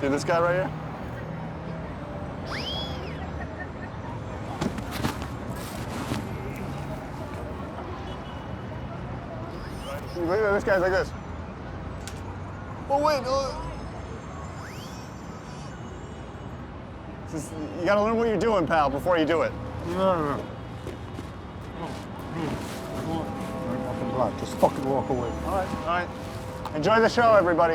See this guy right here? Look at this guy's like this. Oh wait. This is- you gotta learn what you're doing, pal, before you do it. Just fucking walk away. All right, all right. Enjoy the show, everybody.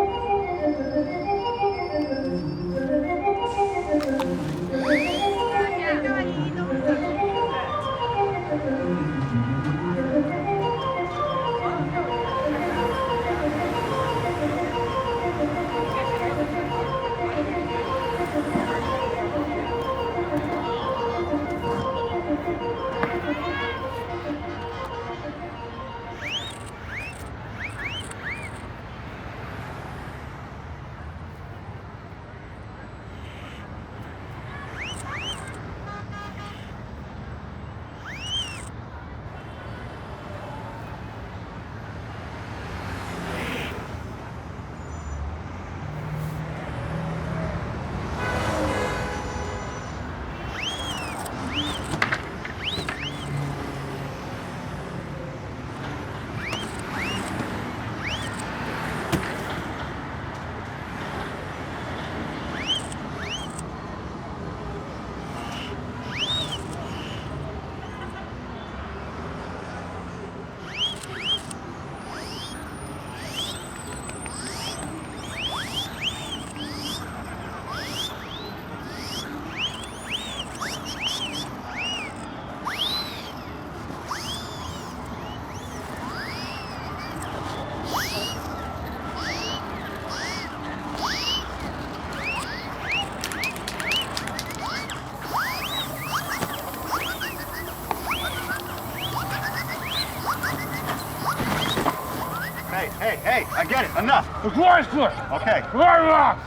Hey, I get it. Enough. It's Weissler! Okay, Right rock!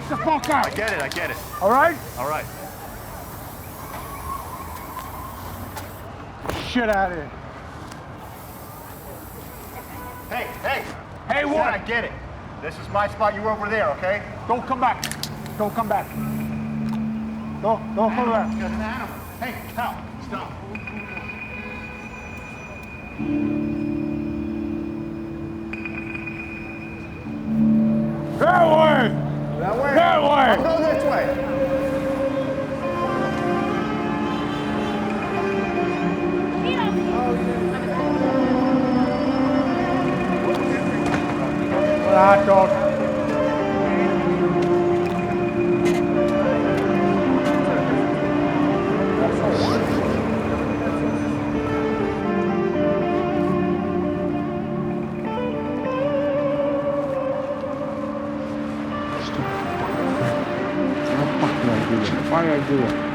Get the fuck out. I get it, I get it. All right? All right. Shit out of here. Hey, hey. Hey, what? I get it. This is my spot. You over there, okay? Don't come back. Don't come back. Don't, don't back. Got an animal. Hey, Cal, stop. Go this way. Why did I do it?